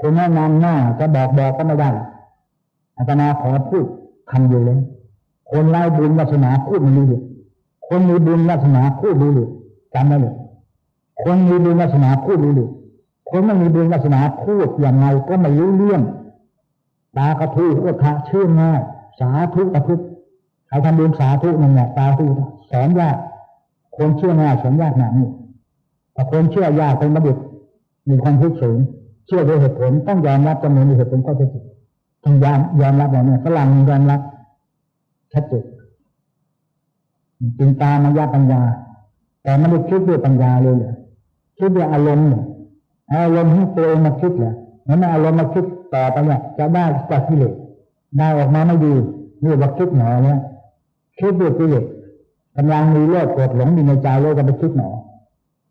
คุณแนะนำหน้าจะบอกบอกก็ไม่ได้อาตมาขอพูดคำเดียวเลยคนไร้บุญวาสนาพูดไม่รู้เรื่องคนมีบุญวาสนาพูดรู้เรื่องจำไว้เลยคนมีบุญวาสนาพูดรู้เรื่องคนไม่มีบุญวาสนาพูดอย่างไรก็ไม่รู้เรื่องตากระทู้ก็คะชื่อง่ายสาธุกระทุกใครทำบุญสาธุนั่นแหละตาทูสอนยากคนเชื่อง่ายสอนยากหนักนี่แต่คนเชื่อยากเป็นบัณฑิตมีความคิดสูง เชื่อด้วยเหตุผลต้องยอมรับจำนวนด้วยเหตุผลข้อเท็จจริงต้องยอมยอมรับอย่างนี้ฝรั่งยอมรับชัดเจนจึงตามายาปัญญา แต่ไม่ได้คิดด้วยปัญญาเลยเหรอคิดด้วยอารมณ์เหรอเอารมณ์ให้ตัวเองมาคิดเหรอมันเอาอารมณ์มาคิดต่อไปเนี่ยจะได้จากกิเลสได้ออกมาไม่ดีนี่ว่าคิดหนอเนี่ยคิดด้วยกิเลสกำลังมีโลภโกรธหลงอยู่ในใจเลยก็ไปคิดหนอ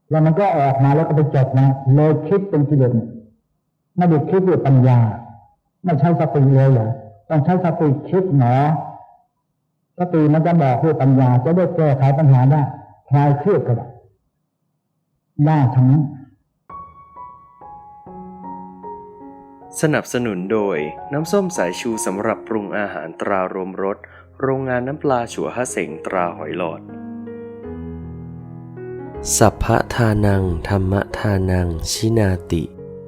แล้วมันก็ออกมาแล้วก็ไปจบนะเลยคิดเป็นกิเลสเนี่ย ไม่ได้คิดด้วยปัญญา ไม่ใช้สติเลยเหรอต้องใช้สติคิดหนอสติมันจะบอกด้วยปัญญา จะได้แก้ไขปัญหาได้คลายเครียดก็ได้ได้ทั้งนั้นสนับสนุนโดยน้ำส้มสายชูสำหรับปรุงอาหารตรารวมรสโรงงานน้ำปลาฉัวฮะเสงตราหอยหลอด สัพพะทานัง ธรรมทานัง ชินาติ